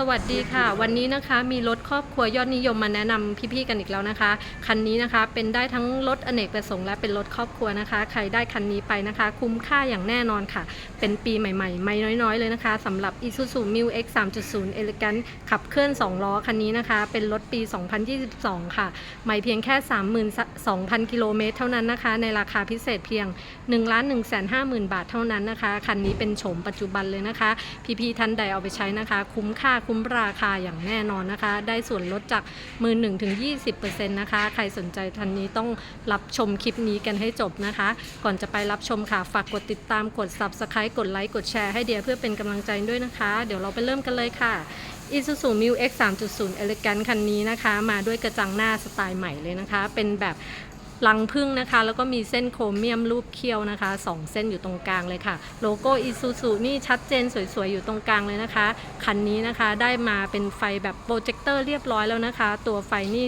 สวัสดีค่ะ วันนี้นะคะมีรถครอบครัวยอดนิยมมาแนะนำพี่ๆกันอีกแล้วนะคะ คันนี้นะคะเป็นได้ทั้งรถอเนกประสงค์และเป็นรถครอบครัวนะคะ ใครได้คันนี้ไปนะคะ คุ้มค่าอย่างแน่นอนค่ะ เป็นปีใหม่ๆ ไม่น้อยๆเลยนะคะสำหรับ Isuzu m u X 3.0 Elegant ขับเคลื่อน 2 ล้อคันนี้นะคะ เป็นรถปี 2022 ค่ะไม่เพียงแค่ 32,000 กิโลเมตรเท่านั้นนะคะ ในราคาพิเศษเพียง 1 1 5 0 0 0 0 บาทเท่านั้นนะคะคันนี้เป็นโฉมปัจจุบันเลยนะคะ พี่ๆท่านใดเอาไปใช้นะคะ คุ้มค่าคุ้มราคาอย่างแน่นอนนะคะ ได้ส่วนลดจากมือ1ถึง20%นะคะ ใครสนใจทันนี้ต้องรับชมคลิปนี้กันให้จบนะคะ ก่อนจะไปรับชมค่ะ ฝากกดติดตามกด Subscribe กดไลค์กดแชร์ให้เดียเพื่อเป็นกำลังใจด้วยนะคะ เดี๋ยวเราไปเริ่มกันเลยค่ะ Isuzu m u X 3.0 Elegant คันนี้นะคะ มาด้วยกระจังหน้าสไตล์ใหม่เลยนะคะ เป็นแบบ ลังพึ่งนะคะ แล้วก็มีเส้นโครเมียมรูปเคี้ยวนะคะสองเส้นอยู่ตรงกลางเลยค่ะ โลโก้ Isuzu นี่ชัดเจนสวยๆ อยู่ตรงกลางเลยนะคะ คันนี้นะคะได้มาเป็นไฟแบบโปรเจคเตอร์เรียบร้อยแล้วนะคะ ตัวไฟนี่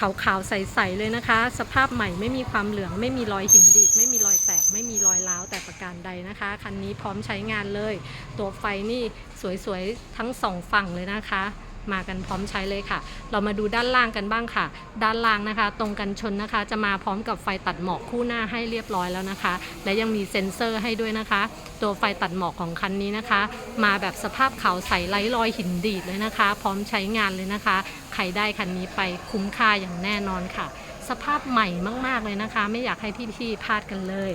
ขาวๆ ใสๆ เลยนะคะ สภาพใหม่ไม่มีความเหลือง ไม่มีรอยหินดีด ไม่มีรอยแตก ไม่มีรอยร้าวแต่ประการใดนะคะ คันนี้พร้อมใช้งานเลย ตัวไฟนี่สวยๆ ทั้งสองฝั่งเลยนะคะ มากันพร้อมใช้เลยค่ะ เรามาดูด้านล่างกันบ้างค่ะ ด้านล่างนะคะ ตรงกันชนนะคะ จะมาพร้อมกับไฟตัดหมอกคู่หน้าให้เรียบร้อยแล้วนะคะ และยังมีเซ็นเซอร์ให้ด้วยนะคะ ตัวไฟตัดหมอกของคันนี้นะคะ มาแบบสภาพขาวใสไร้รอยหินดีดเลยนะคะ พร้อมใช้งานเลยนะคะ ใครได้คันนี้ไปคุ้มค่าอย่างแน่นอนค่ะ สภาพใหม่มาก ๆเลยนะคะ ไม่อยากให้พี่ๆพลาดกันเลย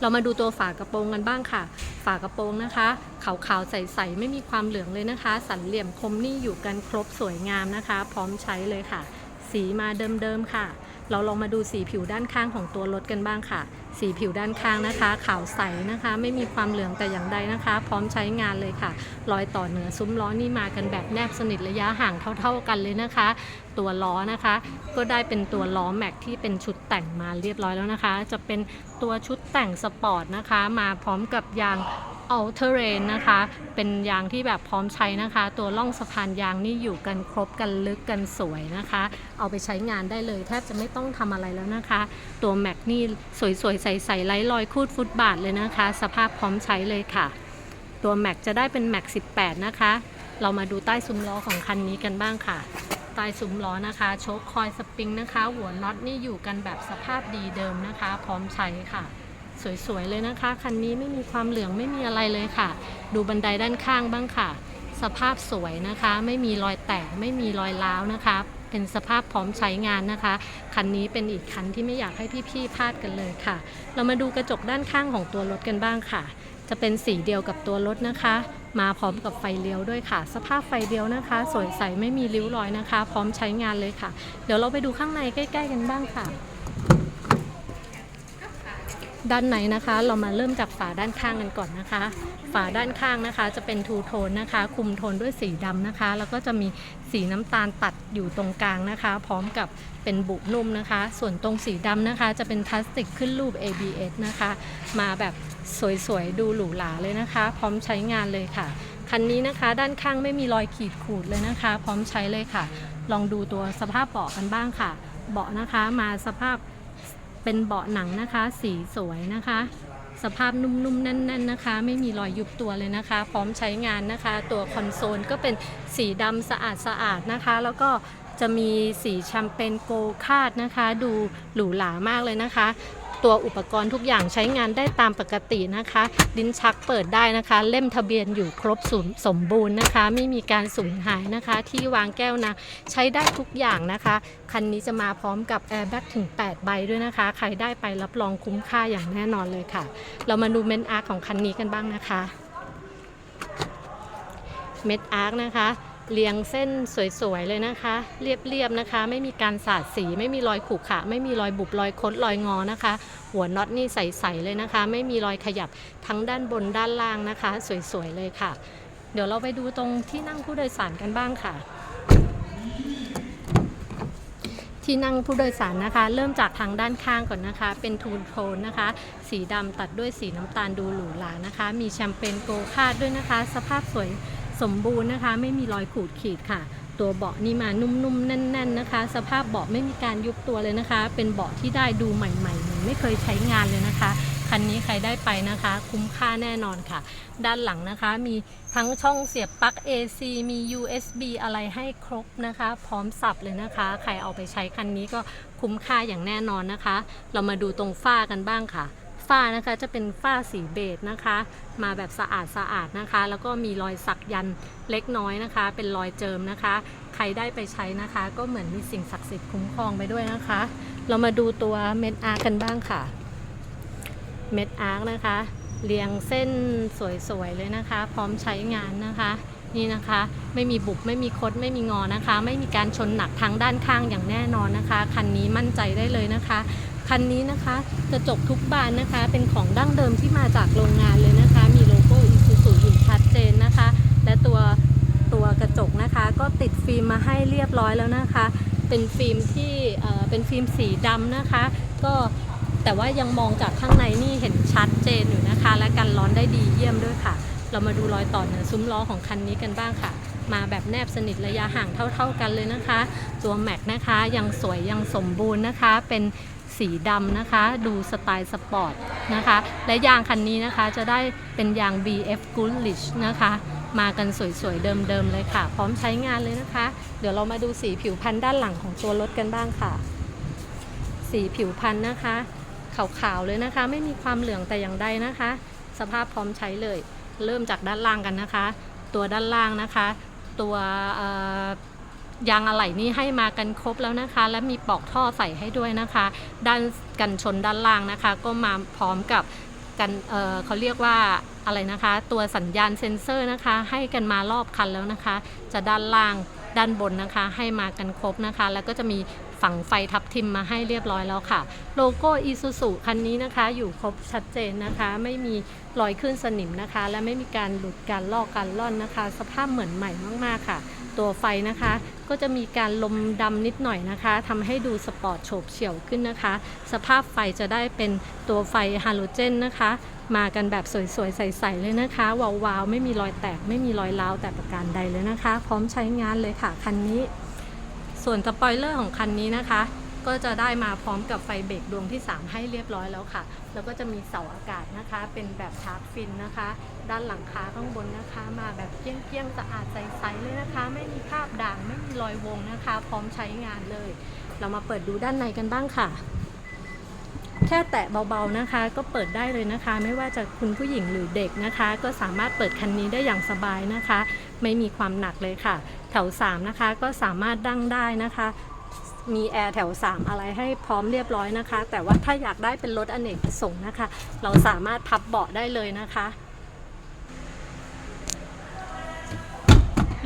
เรามาดูตัวฝากระโปรงกันบ้างค่ะ ฝากระโปรงนะคะ ขาวๆ ใสๆ ไม่มีความเหลืองเลยนะคะ สันเหลี่ยมคมนี่อยู่กันครบสวยงามนะคะ พร้อมใช้เลยค่ะ สีมาเดิมๆค่ะ เราลองมาดูสีผิวด้านข้างของตัวรถกันบ้างค่ะ สีผิวด้านข้างนะคะ ขาวใสนะคะ ไม่มีความเหลืองแต่อย่างใดนะคะ พร้อมใช้งานเลยค่ะ รอยต่อเหนือซุ้มล้อนี่มากันแบบแนบสนิทระยะห่างเท่า ๆกันเลยนะคะ ตัวล้อนะคะ ก็ได้เป็นตัวล้อแม็กที่เป็นชุดแต่งมาเรียบร้อยแล้วนะคะ จะเป็นตัวชุดแต่งสปอร์ตนะคะ มาพร้อมกับยาง All Terrain นะคะ เป็นยางที่แบบพร้อมใช้นะคะ ตัวล่องสะพานยางนี่อยู่กันครบกันลึกกันสวยนะคะ เอาไปใช้งานได้เลย แทบจะไม่ต้องทำอะไรแล้วนะคะ ตัวแม็กนี่สวยๆ ใสๆไร้รอยคูดฟุตบาทเลยนะคะ สภาพพร้อมใช้เลยค่ะ ตัวแม็กจะได้เป็นแม็ก18 นะคะ เรามาดูใต้ซุ้มล้อของคันนี้กันบ้างค่ะใต้ซุ้มล้อนะคะโชคคอยสปริงนะคะ หัวน็อตนี่อยู่กันแบบสภาพดีเดิมนะคะ พร้อมใช้ค่ะ สวยๆเลยนะคะ คันนี้ไม่มีความเหลืองไม่มีอะไรเลยค่ะ ดูบันไดด้านข้างบ้างค่ะ สภาพสวยนะคะ ไม่มีรอยแตกไม่มีรอยร้าวนะคะ เป็นสภาพพร้อมใช้งานนะคะ คันนี้เป็นอีกคันที่ไม่อยากให้พี่ๆพลาดกันเลยค่ะ เรามาดูกระจกด้านข้างของตัวรถกันบ้างค่ะ จะเป็นสีเดียวกับตัวรถนะคะ มาพร้อมกับไฟเลี้ยวด้วยค่ะ สภาพไฟเลี้ยวนะคะ สวยใสไม่มีริ้วรอยนะคะ พร้อมใช้งานเลยค่ะ เดี๋ยวเราไปดูข้างในใกล้ ๆ กันบ้างค่ะ ด้านในนะคะ เรามาเริ่มจากฝาด้านข้างกันก่อนนะคะ ฝาด้านข้างนะคะ จะเป็นทูโทนนะคะ คุมโทนด้วยสีดำนะคะ แล้วก็จะมีสีน้ำตาลตัดอยู่ตรงกลางนะคะ พร้อมกับเป็นบุนุ่มนะคะ ส่วนตรงสีดำนะคะ จะเป็นพลาสติกขึ้นรูป ABS นะคะ มาแบบสวยๆ ดูหรูหราเลยนะคะ พร้อมใช้งานเลยค่ะคันนี้นะคะด้านข้างไม่มีรอยขีดขูดเลยนะคะ พร้อมใช้เลยค่ะ ลองดูตัวสภาพเบาะกันบ้างค่ะ เบาะนะคะมาสภาพ เป็นเบาะหนังนะคะ สีสวยนะคะ สภาพนุ่มๆแน่นๆนะคะ ไม่มีรอยยุบตัวเลยนะคะ พร้อมใช้งานนะคะ ตัวคอนโซลก็เป็นสีดำสะอาดสะอาดๆนะคะ แล้วก็จะมีสีแชมเปญโกลคาดนะคะ ดูหรูหรามากเลยนะคะ ตัวอุปกรณ์ทุกอย่างใช้งานได้ตามปกตินะคะ ลิ้นชักเปิดได้นะคะ เล่มทะเบียนอยู่ครบสมสมบูรณ์นะคะ ไม่มีการสูญหายนะคะ ที่วางแก้วนะใช้ได้ทุกอย่างนะคะ คันนี้จะมาพร้อมกับแอร์แบ็กถึง 8 ใบด้วยนะคะ ใครได้ไปรับรองคุ้มค่าอย่างแน่นอนเลยค่ะ เรามาดูเมนอาร์คของคันนี้กันบ้างนะคะ เม็ดอาร์คนะคะ เรียงเส้นสวยๆเลยนะคะ เรียบๆนะคะ ไม่มีการสาดสีไม่มีรอยขรุขระไม่มีรอยบุบรอยคดรอยงอนะคะ หัวน็อตนี่ใสๆเลยนะคะ ไม่มีรอยขยับทั้งด้านบนด้านล่างนะคะ สวยๆเลยค่ะ เดี๋ยวเราไปดูตรงที่นั่งผู้โดยสารกันบ้างค่ะที่นั่งผู้โดยสารนะคะ เริ่มจากทางด้านข้างก่อนนะคะ เป็นทูนโทนนะคะ สีดำตัดด้วยสีน้ำตาลดูหรูหรานะคะ มีแชมเปญโกลคาดด้วยนะคะ สภาพสวย สมบูรณ์นะคะ ไม่มีรอยขูดขีดค่ะ ตัวเบาะนี่มานุ่มๆแน่น ๆนะคะ สภาพเบาะไม่มีการยุบตัวเลยนะคะ เป็นเบาะที่ได้ดูใหม่ๆเหมือนไม่เคยใช้งานเลยนะคะคคันนี้ใครได้ไปนะคะ คุ้มค่าแน่นอนค่ะ ด้านหลังนะคะมีทั้งช่องเสียบปลั๊ก AC มี USB อะไรให้ครบนะคะ พร้อมสับเลยนะคะ ใครเอาไปใช้คันนี้ก็คุ้มค่าอย่างแน่นอนนะคะ เรามาดูตรงฝ้ากันบ้างค่ะ ฝ้านะคะจะเป็นฝ้าสีเบจนะคะ มาแบบสะอาดสะอาดนะคะ แล้วก็มีรอยสักยันเล็กน้อยนะคะ เป็นรอยเจิมนะคะ ใครได้ไปใช้นะคะ ก็เหมือนมีสิ่งศักดิ์สิทธิ์คุ้มครองไปด้วยนะคะ เรามาดูตัวเม็ดอาร์กันบ้างค่ะ เม็ดอาร์คนะคะเรียงเส้นสวยๆเลยนะคะ พร้อมใช้งานนะคะนี่นะคะไม่มีบุบไม่มีคดไม่มีงอนะคะ ไม่มีการชนหนักทางด้านข้างอย่างแน่นอนนะคะ คันนี้มั่นใจได้เลยนะคะ คันนี้นะคะกระจกทุกบานนะคะ เป็นของดั้งเดิมที่มาจากโรงงานเลยนะคะ มีโลโก้อิซูซูอยู่ชัดเจนนะคะ และตัวตัวกระจกนะคะ ก็ติดฟิล์มมาให้เรียบร้อยแล้วนะคะ เป็นฟิล์มที่เอ่อเป็นฟิล์มสีดำนะคะ ก็แต่ว่ายังมองจากข้างในนี่เห็นชัดเจนอยู่นะคะ และกันร้อนได้ดีเยี่ยมด้วยค่ะ เรามาดูรอยต่อเหนือซุ้มล้อของคันนี้กันบ้างค่ะ มาแบบแนบสนิทระยะห่างเท่า ๆกันเลยนะคะ ตัวแม็กนะคะยังสวยยังสมบูรณ์นะคะ เป็น สีดำนะคะ ดูสไตล์สปอร์ตนะคะ และยางคันนี้นะคะจะได้เป็นยาง BF Goodrich นะคะ มากันสวยๆ เดิมๆเลยค่ะ พร้อมใช้งานเลยนะคะ เดี๋ยวเรามาดูสีผิวพันธุ์ด้านหลังของตัวรถกันบ้างค่ะ สีผิวพันธุ์นะคะขาวๆเลยนะคะ ไม่มีความเหลืองแต่อย่างใดนะคะ สภาพพร้อมใช้เลย เริ่มจากด้านล่างกันนะคะ ตัวด้านล่างนะคะ ตัว ยางอะไหล่นี่ให้มากันครบแล้วนะคะ และมีปอกท่อใส่ให้ด้วยนะคะ ด้านกันชนด้านล่างนะคะ ก็มาพร้อมกับกันเเขาเรียกว่าอะไรนะคะ ตัวสัญญาณเซ็นเซอร์นะคะ ให้กันมารอบคันแล้วนะคะ จะด้านล่างด้านบนนะคะ ให้มากันครบนะคะ แล้วก็จะมีฝังไฟทับทิมมาให้เรียบร้อยแล้วค่ะ โลโก้อีซูซูคันนี้นะคะ อยู่ครบชัดเจนนะคะ ไม่มีรอยขึ้นสนิมนะคะ และไม่มีการหลุดการลอกการล่อนนะคะ สภาพเหมือนใหม่มากๆค่ะ ตัวไฟนะคะ ก็จะมีการลมดำนิดหน่อยนะคะทำให้ดูสปอร์ตโฉบเฉี่ยวขึ้นนะคะ สภาพไฟจะได้เป็นตัวไฟฮาโลเจนนะคะ มากันแบบสวยๆ ใสๆ เลยนะคะ วาวๆ ไม่มีรอยแตก ไม่มีรอยร้าวแต่ประการใดเลยนะคะ พร้อมใช้งานเลยค่ะคันนี้ ส่วนสปอยเลอร์ของคันนี้นะคะ ก็จะได้มาพร้อมกับไฟเบรกดวงที่ 3 ให้เรียบร้อยแล้วค่ะ แล้วก็จะมีเสาอากาศนะคะ เป็นแบบชาร์จฟินนะคะ ด้านหลังคาข้างบนนะคะ มาแบบเกลี้ยงๆสะอาดใสๆเลยนะคะ ไม่มีคราบด่างไม่มีรอยวงนะคะ พร้อมใช้งานเลย เรามาเปิดดูด้านในกันบ้างค่ะ แค่แตะเบาๆนะคะ ก็เปิดได้เลยนะคะ ไม่ว่าจะคุณผู้หญิงหรือเด็กนะคะ ก็สามารถเปิดคันนี้ได้อย่างสบายนะคะ ไม่มีความหนักเลยค่ะ แถว 3 นะคะก็สามารถดั้งได้นะคะมีแอร์แถว 3 อะไรให้พร้อมเรียบร้อยนะคะ แต่ว่าถ้าอยากได้เป็นรถอเนกประสงค์นะคะ เราสามารถพับเบาะได้เลยนะคะ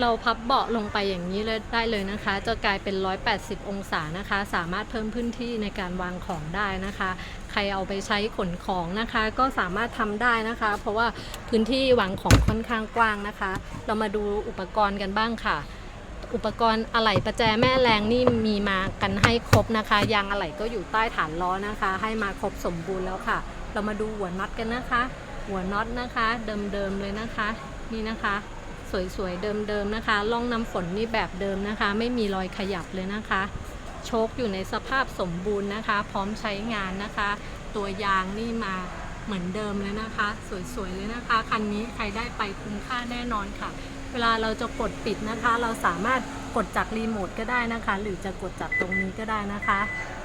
เราพับเบาะลงไปอย่างนี้เลยได้เลยนะคะ จะกลายเป็น 180 องศานะคะ สามารถเพิ่มพื้นที่ในการวางของได้นะคะ ใครเอาไปใช้ขนของนะคะ ก็สามารถทำได้นะคะ เพราะว่าพื้นที่วางของค่อนข้างกว้างนะคะ เรามาดูอุปกรณ์กันบ้างค่ะอุปกรณ์อะไหล่ประแจแม่แรงนี่มีมากันให้ครบนะคะยางอะไหล่ก็อยู่ใต้ฐานล้อนะคะ ให้มาครบสมบูรณ์แล้วค่ะ เรามาดูหัวน็อตกันนะคะ หัวน็อตนะคะ เดิมๆเลยนะคะ นี่นะคะ สวยๆเดิมๆนะคะล่องน้ำฝนนี่แบบเดิมนะคะ ไม่มีรอยขยับเลยนะคะ โชคอยู่ในสภาพสมบูรณ์นะคะ พร้อมใช้งานนะคะ ตัวยางนี่มาเหมือนเดิมเลยนะคะ สวยๆเลยนะคะ คันนี้ใครได้ไปคุ้มค่าแน่นอนค่ะ เวลาเราจะกดปิดนะคะ เราสามารถกดจากรีโมทก็ได้นะคะ หรือจะกดจากตรงนี้ก็ได้นะคะ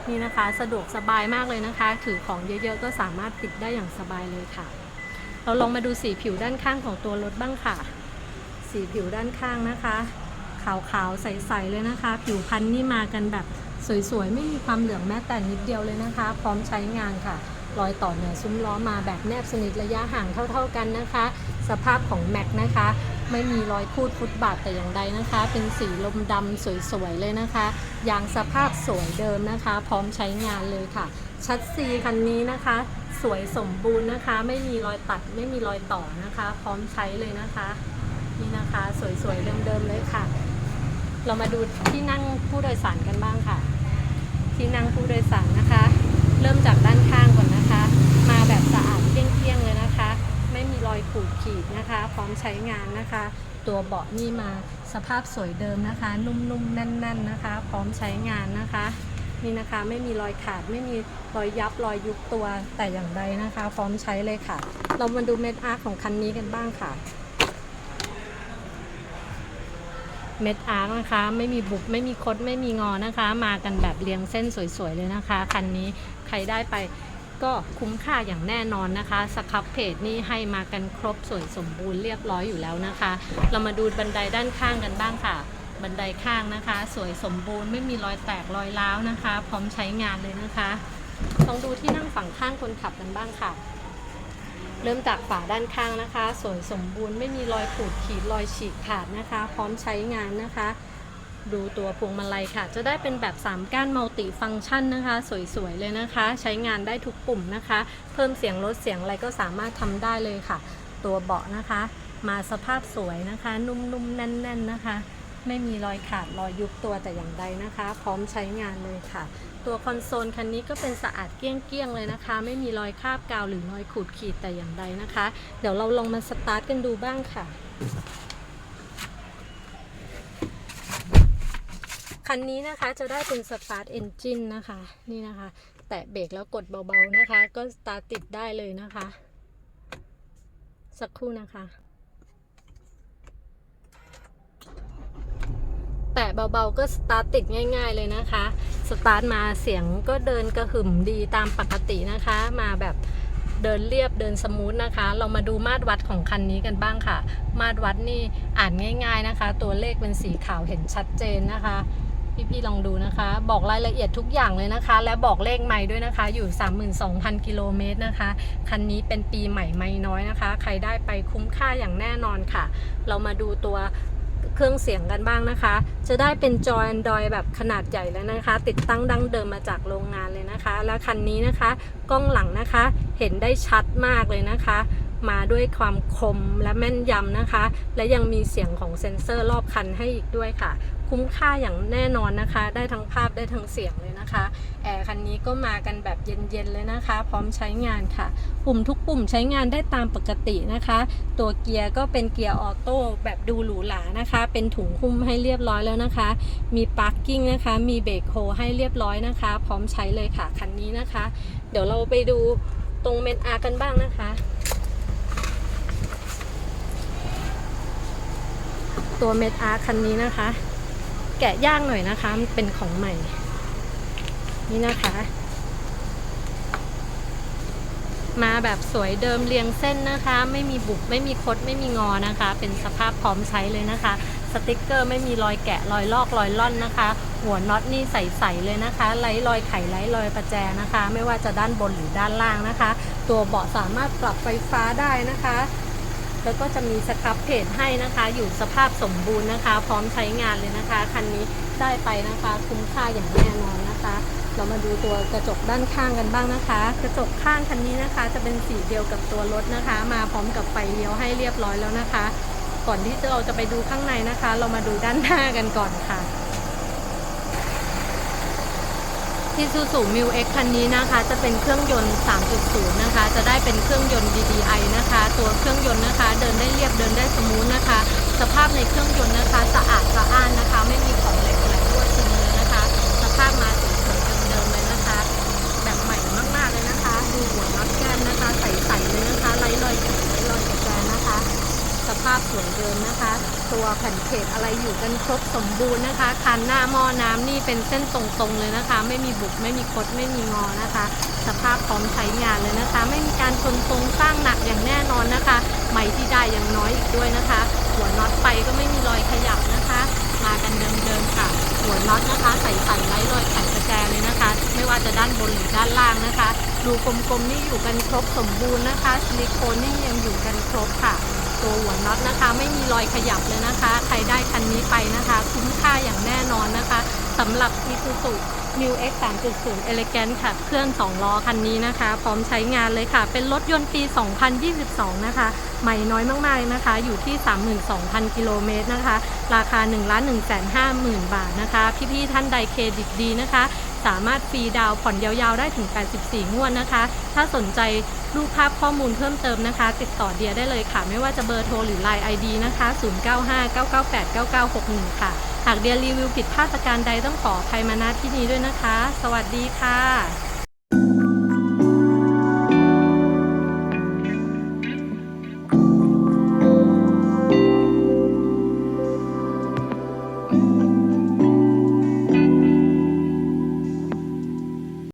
นี่นะคะสะดวกสบายมากเลยนะคะ ถือของเยอะๆ ก็สามารถปิดได้อย่างสบายเลยค่ะ เราลองมาดูสีผิวด้านข้างของตัวรถบ้างค่ะ สีผิวด้านข้างนะคะ ขาวๆ ใสๆ เลยนะคะ ผิวพันธุ์นี่มากันแบบสวยๆ ไม่มีความเหลืองแม้แต่นิดเดียวเลยนะคะ พร้อมใช้งานค่ะ รอยต่อเหนือซุ้มล้อมาแบบแนบสนิทระยะห่างเท่า ๆกันนะคะ สภาพของแม็กนะคะ ไม่มีรอยคูดฟุตบาทแต่อย่างใดนะคะ เป็นสีลมดำสวยๆ เลยนะคะ ยางสภาพสวยเดิมนะคะ พร้อมใช้งานเลยค่ะ ชัดซีคันนี้นะคะสวยสมบูรณ์นะคะ ไม่มีรอยตัดไม่มีรอยต่อนะคะ พร้อมใช้เลยนะคะ นี่นะคะ สวยๆเดิมๆเลยค่ะ เรามาดูที่นั่งผู้โดยสารกันบ้างค่ะ ที่นั่งผู้โดยสารนะคะ เริ่มจากด้านข้างก่อนนะคะ มาแบบสะอาดเกลี้ยงๆเลยนะคะ ไม่มีรอยขูดขีดนะคะ พร้อมใช้งานนะคะ ตัวเบาะนี่มาสภาพสวยเดิมนะคะ นุ่มๆแน่น ๆนะคะ พร้อมใช้งานนะคะนี่นะคะไม่มีรอยขาดไม่มีรอยยับรอยยุบตัวแต่อย่างใดนะคะพร้อมใช้เลยค่ะ เรามาดูเม็ดอาร์ของคันนี้กันบ้างค่ะ เม็ดอาร์คนะคะ ไม่มีบุบไม่มีคดไม่มีงอนะคะ มากันแบบเรียงเส้นสวยๆเลยนะคะ คันนี้ใครได้ไปก็คุ้มค่าอย่างแน่นอนนะคะสครับเพจนี่ให้มากันครบสวยสมบูรณ์เรียบร้อยอยู่แล้วนะคะ เรามาดูบันไดด้านข้างกันบ้างค่ะ บันไดข้างนะคะ สวยสมบูรณ์ไม่มีรอยแตกรอยร้าวนะคะ พร้อมใช้งานเลยนะคะลองดูที่นั่งฝั่งข้างคนขับกันบ้างค่ะ เริ่มจากฝาด้านข้างนะคะ สวยสมบูรณ์ไม่มีรอยขูดขีดรอยฉีกขาดนะคะ พร้อมใช้งานนะคะ ดูตัวพวงมาลัยค่ะ จะได้เป็นแบบ 3 ก้านมัลติฟังก์ชันนะคะ สวยๆเลยนะคะ ใช้งานได้ทุกปุ่มนะคะ เพิ่มเสียงลดเสียงอะไรก็สามารถทำได้เลยค่ะ ตัวเบาะนะคะ มาสภาพสวยนะคะ นุ่มๆแน่น ๆนะคะ ไม่มีรอยขาดรอยยุบตัวแต่อย่างใดนะคะ พร้อมใช้งานเลยค่ะ ตัวคอนโซลคันนี้ก็เป็นสะอาดเกลี้ยงๆเลยนะคะ ไม่มีรอยคราบกาวหรือรอยขูดขีดแต่อย่างใดนะคะ เดี๋ยวเราลองมาสตาร์ทกันดูบ้างค่ะคันนี้นะคะจะได้เป็นสตาร์ทเอนจินนะคะนี่นะคะ แตะเบรกแล้วกดเบาๆนะคะ ก็สตาร์ทติดได้เลยนะคะ สักครู่นะคะ แตะเบาๆ ก็สตาร์ทติดง่ายๆเลยนะคะ สตาร์ทมาเสียงก็เดินกระหึ่มดีตามปกตินะคะ มาแบบเดินเรียบเดินสมูทนะคะ เรามาดูมาตรวัดของคันนี้กันบ้างค่ะ มาตรวัดนี่อ่านง่าย ๆนะคะ ตัวเลขเป็นสีขาวเห็นชัดเจนนะคะ พี่ๆลองดูนะคะ บอกรายละเอียดทุกอย่างเลยนะคะ และบอกเลขใหม่ด้วยนะคะ อยู่ 32,000 กิโลเมตรนะคะ คันนี้เป็นปีใหม่ไม่น้อยนะคะ ใครได้ไปคุ้มค่าอย่างแน่นอนค่ะ เรามาดูตัว เครื่องเสียงกันบ้างนะคะ จะได้เป็นจอ Android แบบขนาดใหญ่แล้วนะคะ ติดตั้งดั้งเดิมมาจากโรงงานเลยนะคะ แล้วคันนี้นะคะ กล้องหลังนะคะเห็นได้ชัดมากเลยนะคะ มาด้วยความคมและแม่นยำนะคะ และยังมีเสียงของเซ็นเซอร์รอบคันให้อีกด้วยค่ะ คุ้มค่าอย่างแน่นอนนะคะ ได้ทั้งภาพได้ทั้งเสียงเลยนะคะแอร์คันนี้ก็มากันแบบเย็นๆเลยนะคะ พร้อมใช้งานค่ะ ปุ่มทุกปุ่มใช้งานได้ตามปกตินะคะ ตัวเกียร์ก็เป็นเกียร์ออโต้แบบดูหรูหรานะคะ เป็นถุงหุ้มให้เรียบร้อยแล้วนะคะ มีปาร์กิ้งนะคะ มีเบรกโฮให้เรียบร้อยนะคะ พร้อมใช้เลยค่ะคันนี้นะคะ เดี๋ยวเราไปดูตรงเมนอาร์กันบ้างนะคะตัวเมดอาร์คันนี้นะคะ แกะยากหน่อยนะคะ มันเป็นของใหม่ นี่นะคะ มาแบบสวยเดิมเรียงเส้นนะคะ ไม่มีบุบไม่มีคดไม่มีงอนะคะ เป็นสภาพพร้อมใช้เลยนะคะ สติกเกอร์ไม่มีรอยแกะรอยลอกรอยล่อนนะคะ หัวน็อตนี่ใสๆเลยนะคะไร้รอยไขไร้รอยประแจนะคะ ไม่ว่าจะด้านบนหรือด้านล่างนะคะ ตัวเบาะสามารถปรับไฟฟ้าได้นะคะ แล้วก็จะมีสครับเพจให้นะคะ อยู่สภาพสมบูรณ์นะคะ พร้อมใช้งานเลยนะคะ คันนี้ได้ไปนะคะ คุ้มค่าอย่างแน่นอนนะคะ เรามาดูตัวกระจกด้านข้างกันบ้างนะคะ กระจกข้างคันนี้นะคะ จะเป็นสีเดียวกับตัวรถนะคะ มาพร้อมกับไฟเลี้ยวให้เรียบร้อยแล้วนะคะ ก่อนที่เราจะไปดูข้างในนะคะ เรามาดูด้านหน้ากันก่อนค่ะ ที่ซูซูมิวเอ็กคันนี้นะคะ จะเป็นเครื่องยนต์ 3.0 นะคะ จะได้เป็นเครื่องยนต์ DDI นะคะ ตัวเครื่องยนต์นะคะ เดินได้เรียบเดินได้สมูทนะคะ สภาพในเครื่องยนต์นะคะ สะอาดสะอ้านนะคะ ไม่มีของเหลวไหลรั่วซึมเลยนะคะ สภาพมาสวยๆเดิมๆเลยนะคะ แบบใหม่มากๆเลยนะคะ ดูหัวน็อตแก้มนะคะ ใสๆเลยนะคะไร้รอยแกะไร้รอยกระแจนะคะ สภาพสวยเดิมนะคะ ตัวแผ่นเพจอะไรอยู่กันครบสมบูรณ์นะคะคันหน้าหม้อน้ำนี่เป็นเส้นตรงๆเลยนะคะ ไม่มีบุกไม่มีคดไม่มีงอนะคะ สภาพพร้อมใช้งานเลยนะคะ ไม่มีการชนทรงสร้างหนักอย่างแน่นอนนะคะไหมที่ได้อยังน้อยอีกด้วยนะคะ หัวน็อตไปก็ไม่มีรอยขยับนะคะ มากันเดิมๆค่ะ หัวน็อตนะคะ ใส่ๆไร้รอยไขกระแจเลยนะคะ ไม่ว่าจะด้านบนหรือด้านล่างนะคะรูกลมๆนี่อยู่กันครบสมบูรณ์นะคะ ซิลิโคนนี่ยังอยู่กันครบค่ะ ตัวหัวน็อตนะคะ ไม่มีรอยขยับเลยนะคะ ใครได้คันนี้ไปนะคะ คุ้มค่าอย่างแน่นอนนะคะสำหรับ Isuzu New X 3.0 Elegant ค่ะ เครื่อง 2 ล้อคันนี้นะคะ พร้อมใช้งานเลยค่ะ เป็นรถยนต์ปี 2022 นะคะ ใหม่น้อยมากๆนะคะ อยู่ที่ 32,000 กิโลเมตรนะคะ ราคา 1 1 5 0 0 0 0 บาทนะคะ พี่ๆท่านใดเครดิตดีนะคะ สามารถฟรีดาวผ่อนยาวๆได้ถึง 84 งวดนะคะ ถ้าสนใจรูปภาพข้อมูลเพิ่มเติมนะคะ ติดต่อเดียได้เลยค่ะ ไม่ว่าจะเบอร์โทรหรือ Line ID นะคะ 0959989961 ค่ะ หากเดียรีวิวผิดพลาดประการใดต้องขออภัยมาณที่นี้ด้วยนะคะ สวัสดีค่ะ